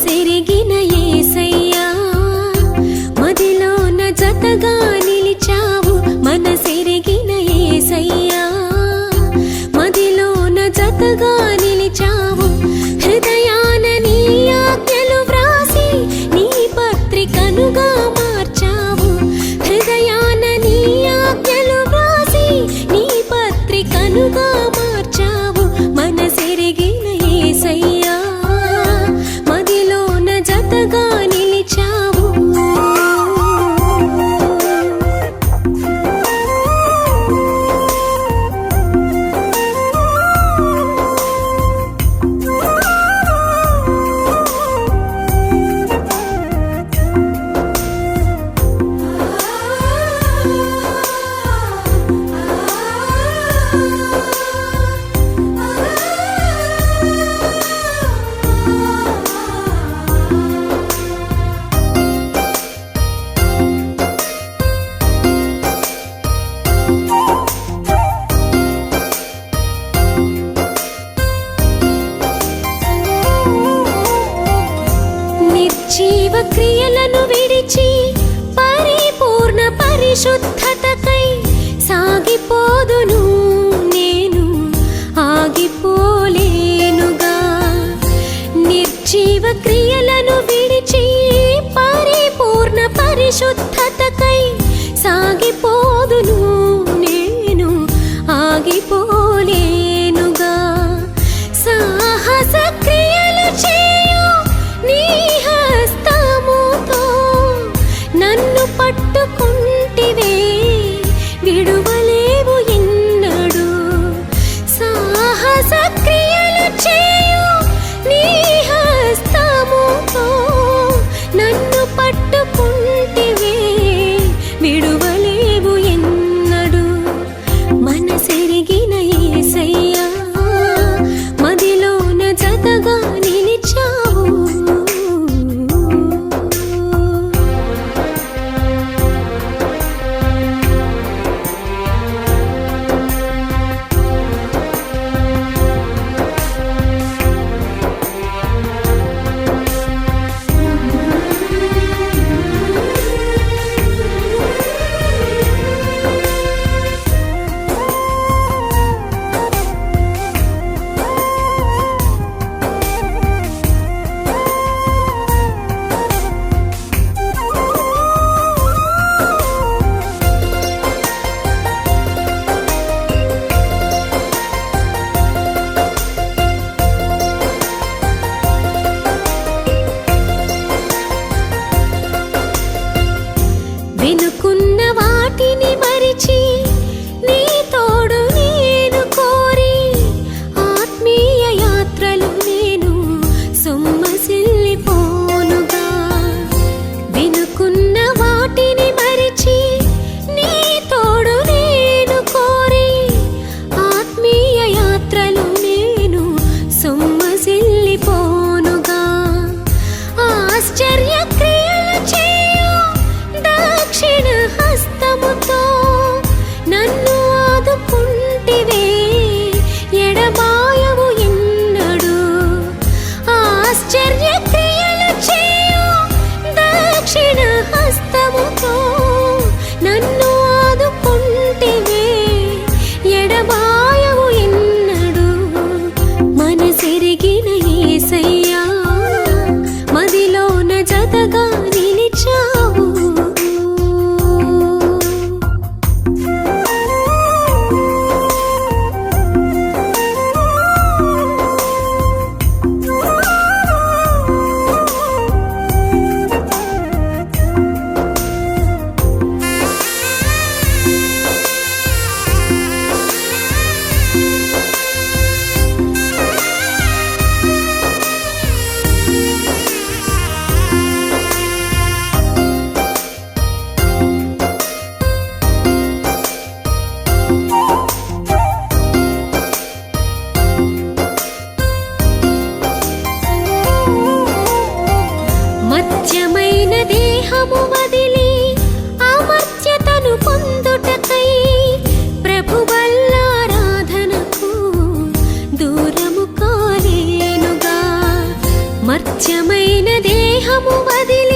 సిరిగిన ఏసయ్యా మదిలోన జతగాని దేహము వదిలి అమర్చతను పొందుటకై ప్రభువల్లారాధనకు దూరము కాలేనుగా. మర్చమైన దేహము వదిలి